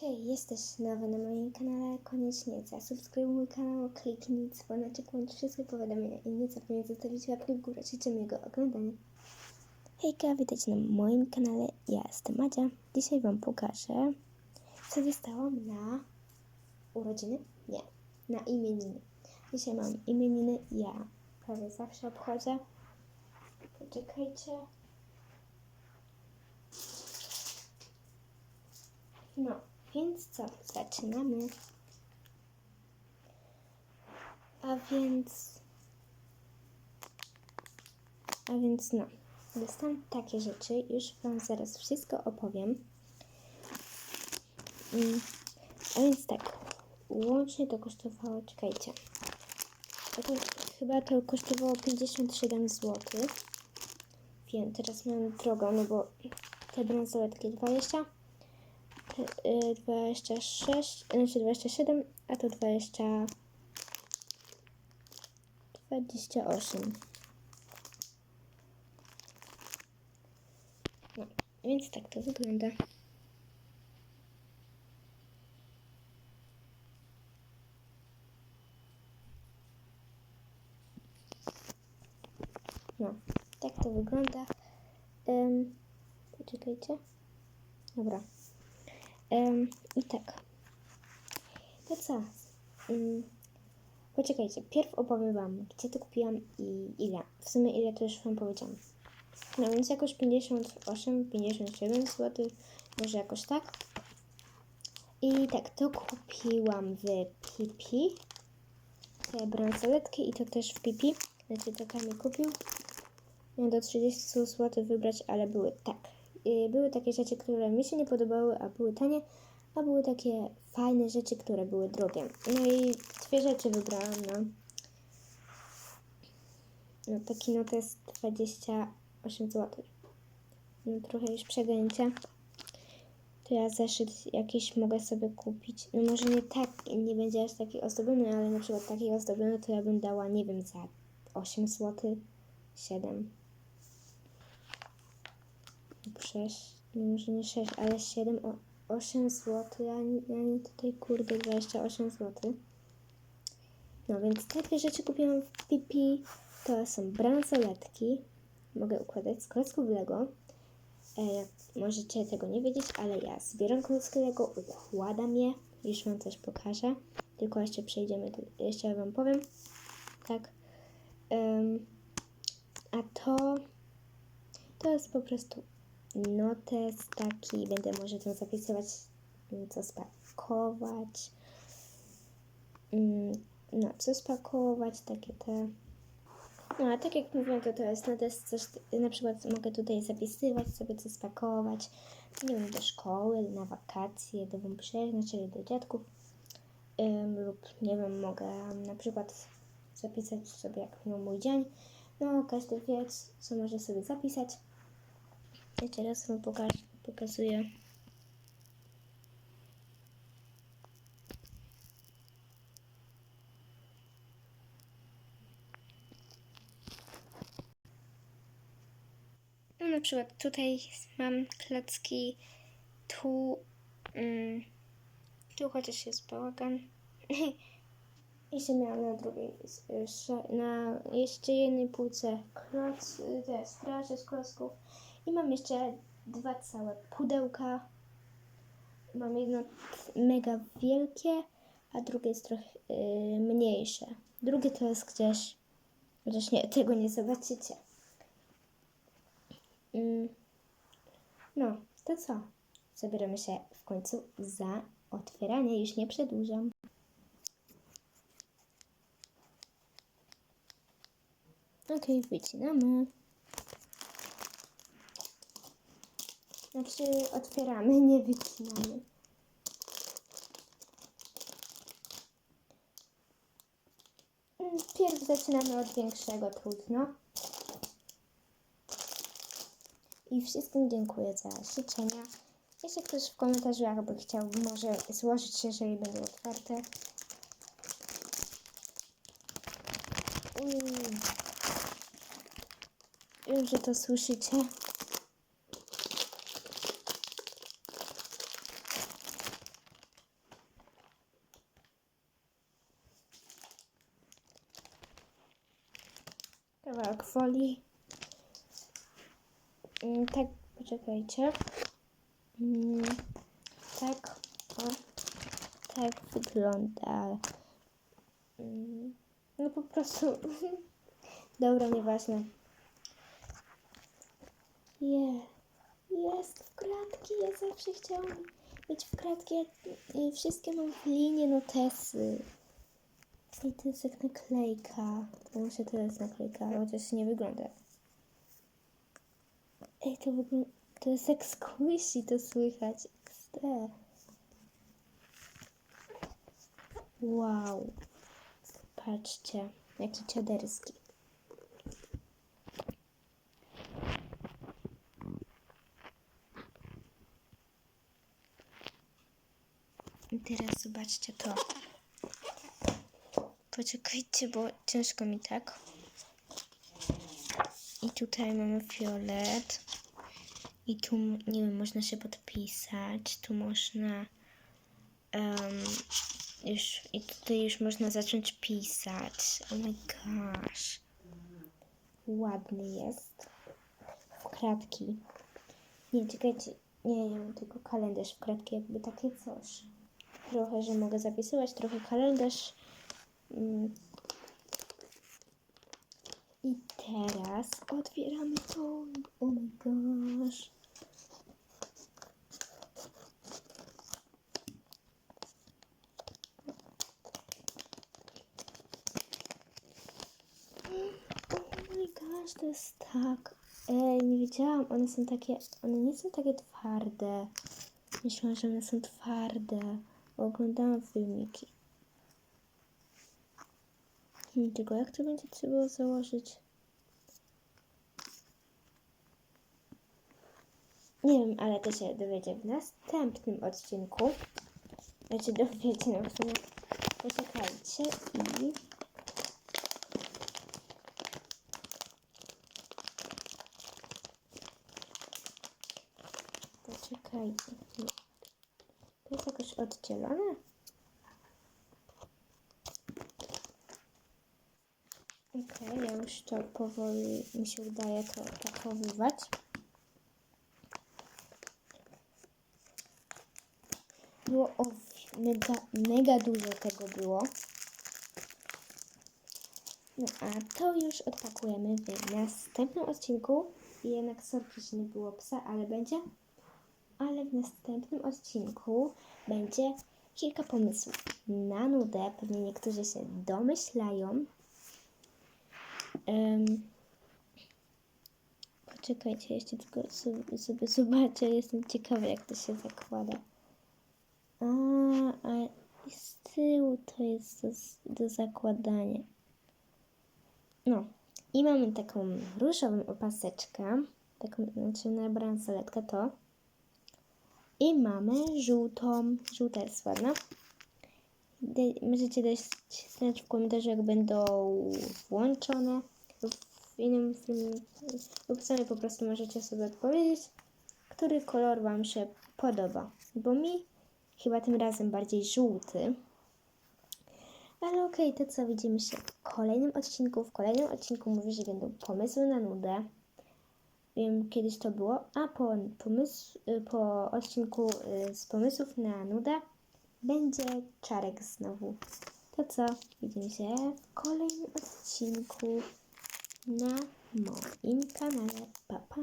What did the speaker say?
Hej, jesteś nowy na moim kanale, koniecznie zasubskrybuj mój kanał, kliknij dzwoneczek, bądź wszystkie powiadomienia i nie zapomnij zostawić łapki w górę, życzę miłego oglądania. Hejka, witajcie na moim kanale, ja jestem Madzia. Dzisiaj Wam pokażę, co dostałam na urodziny? Nie, na imieniny. Dzisiaj mam imieniny, ja prawie zawsze obchodzę. Poczekajcie. No, więc co? Zaczynamy. A więc. A więc no. Dostałam takie rzeczy. Już Wam zaraz wszystko opowiem. Mm, A więc tak. Łącznie to kosztowało. Czekajcie. To, chyba to kosztowało 57 zł. Wiem, teraz mam drogą, no bo te bransoletki 20 y, 26, znaczy 27, a to 20, 28. No, więc tak to wygląda. No, tak to wygląda. Um, poczekajcie. Dobra. Em, I tak. To co? Ym, poczekajcie, pierw opowiem Wam, gdzie to kupiłam i ile. W sumie ile to już Wam powiedziałam. No więc jakoś 58, 57 zł, może jakoś tak. I tak, to kupiłam w Pipi. Te bransoletki i to też w Pipi. Znaczy to tam mi kupił. Miałem do 30 zł wybrać, ale były tak. Były takie rzeczy, które mi się nie podobały, a były tanie, a były takie fajne rzeczy, które były drogie. No i dwie rzeczy wybrałam, no. No taki no to jest 28 zł. No trochę już przegięcie. To ja zeszyt jakiś mogę sobie kupić. No może nie tak, nie będzie aż taki ozdobiony, ale na przykład taki ozdobiony to ja bym dała, nie wiem, za 8 zł, 7 lub 6, no może nie 6, ale 7, o, 8 zł, a nie, a nie tutaj kurde 28 zł. No więc te dwie rzeczy kupiłam w Pipi. To są bransoletki. Mogę układać z klocków Lego. E, możecie tego nie wiedzieć, ale ja zbieram klocki Lego, układam je. Już Wam też pokażę. Tylko jeszcze przejdziemy, jeszcze Wam powiem. Tak. Em, a to to jest po prostu notes taki, będę może tam zapisywać, mm, co spakować. Mm, No, co spakować, takie te. No, a tak jak mówiłam, to to jest notes, coś, na przykład mogę tutaj zapisywać sobie, co spakować, nie wiem, do szkoły, na wakacje, do wąbrzeźna, czyli do dziadków. Lub, nie wiem, mogę na przykład zapisać sobie, jak miał mój dzień. No, każdy wie, co może sobie zapisać. Ja teraz wam pokazuję. No na przykład tutaj mam klocki, tu, mm, tu chociaż jest bałagan. Jeszcze miałam na drugiej, na jeszcze jednej półce kloc, te straże z klocków. I mam jeszcze dwa całe pudełka. Mam jedno mega wielkie, a drugie jest trochę y, mniejsze. Drugie to jest gdzieś, chociaż nie, tego nie zobaczycie. Mm. No, to co? Zabieramy się w końcu za otwieranie. Już nie przedłużam. Okej, wycinamy. Znaczy otwieramy, nie wycinamy. Mm, Pierw zaczynamy od większego, trudno. I wszystkim dziękuję za życzenia. Jeśli ktoś w komentarzach by chciał, może złożyć, jeżeli będą otwarte. Wiem, że to słyszycie. Folii. Mm, Tak, poczekajcie. Mm, Tak, o, tak wygląda. Mm, No po prostu. Dobra, nieważne. Je, jest w kratki. Ja zawsze chciałam mieć w kratki. Y, wszystkie mam w linie notesy. I to jest jak naklejka. Może to jest naklejka, chociaż nie wygląda. Ej, to wygląda... To jest jak squishy, to słychać. XD. Wow. Patrzcie, jaki czaderski. I teraz zobaczcie to. Poczekajcie, bo ciężko mi tak. I tutaj mamy fiolet. I tu, nie wiem, można się podpisać. Tu można. em, już, I tutaj już można zacząć pisać. Oh my gosh. Ładny jest. W kratki. Nie, czekajcie. Nie, ja mam tylko kalendarz w kratki, jakby takie coś. Trochę, że mogę zapisywać, trochę kalendarz. I teraz otwieramy to. Oh my gosh, to jest tak. Ej, nie wiedziałam, one są takie, one nie są takie twarde. Myślałam, że one są twarde. Oglądałam filmiki. Tylko jak to będzie trzeba założyć? Nie wiem, ale to się dowiecie w następnym odcinku. Znaczy dowiecie, no w sumie poczekajcie i... Poczekajcie. To jest jakoś oddzielone? Okej, ja już to powoli mi się udaje to opakowywać. Było o mega, mega dużo tego było. No a to już odpakujemy w następnym odcinku. Jednak sorki, że nie było psa, ale będzie. Ale w następnym odcinku będzie kilka pomysłów na nudę. Pewnie niektórzy się domyślają. Poczekajcie, jeszcze tylko sobie, sobie zobaczę. Jestem ciekawa, jak to się zakłada. A, a z tyłu to jest do, do zakładania. No. I mamy taką różową opaseczkę. Taką, znaczy na bransoletkę to. I mamy żółtą. Żółta jest ładna. Możecie dać znać w komentarzu, jak będą włączone w innym filmie. Lub sami po prostu możecie sobie odpowiedzieć, który kolor Wam się podoba. Bo mi chyba tym razem bardziej żółty. Ale okej, to co, widzimy się w kolejnym odcinku. W kolejnym odcinku mówię, że będą pomysły na nudę. Wiem, kiedyś to było. A po, pomysł, y, po odcinku y, z pomysłów na nudę będzie czarek znowu. To co? Widzimy się w kolejnym odcinku na moim kanale. Pa, pa!